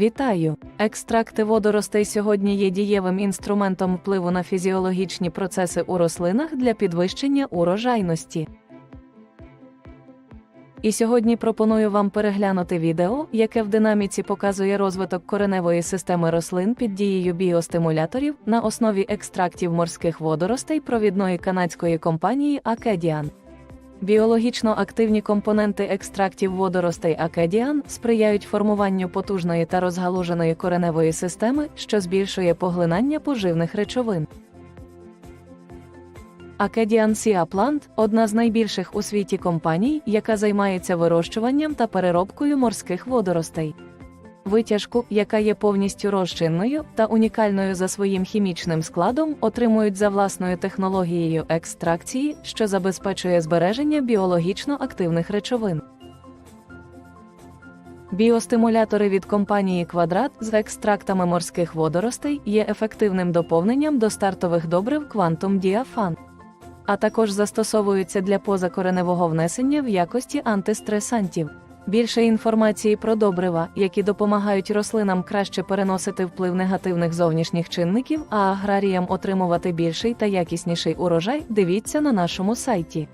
Вітаю! Екстракти водоростей сьогодні є дієвим інструментом впливу на фізіологічні процеси у рослинах для підвищення урожайності. І сьогодні пропоную вам переглянути відео, яке в динаміці показує розвиток кореневої системи рослин під дією біостимуляторів на основі екстрактів морських водоростей провідної канадської компанії Acadian. Біологічно активні компоненти екстрактів водоростей Акедіан сприяють формуванню потужної та розгалуженої кореневої системи, що збільшує поглинання поживних речовин. Акедіан Sea Plant – одна з найбільших у світі компаній, яка займається вирощуванням та переробкою морських водоростей. Витяжку, яка є повністю розчинною та унікальною за своїм хімічним складом, отримують за власною технологією екстракції, що забезпечує збереження біологічно активних речовин. Біостимулятори від компанії Квадрат з екстрактами морських водоростей є ефективним доповненням до стартових добрив Quantum Diafan, а також застосовуються для позакореневого внесення в якості антистресантів. Більше інформації про добрива, які допомагають рослинам краще переносити вплив негативних зовнішніх чинників, а аграріям отримувати більший та якісніший урожай, дивіться на нашому сайті.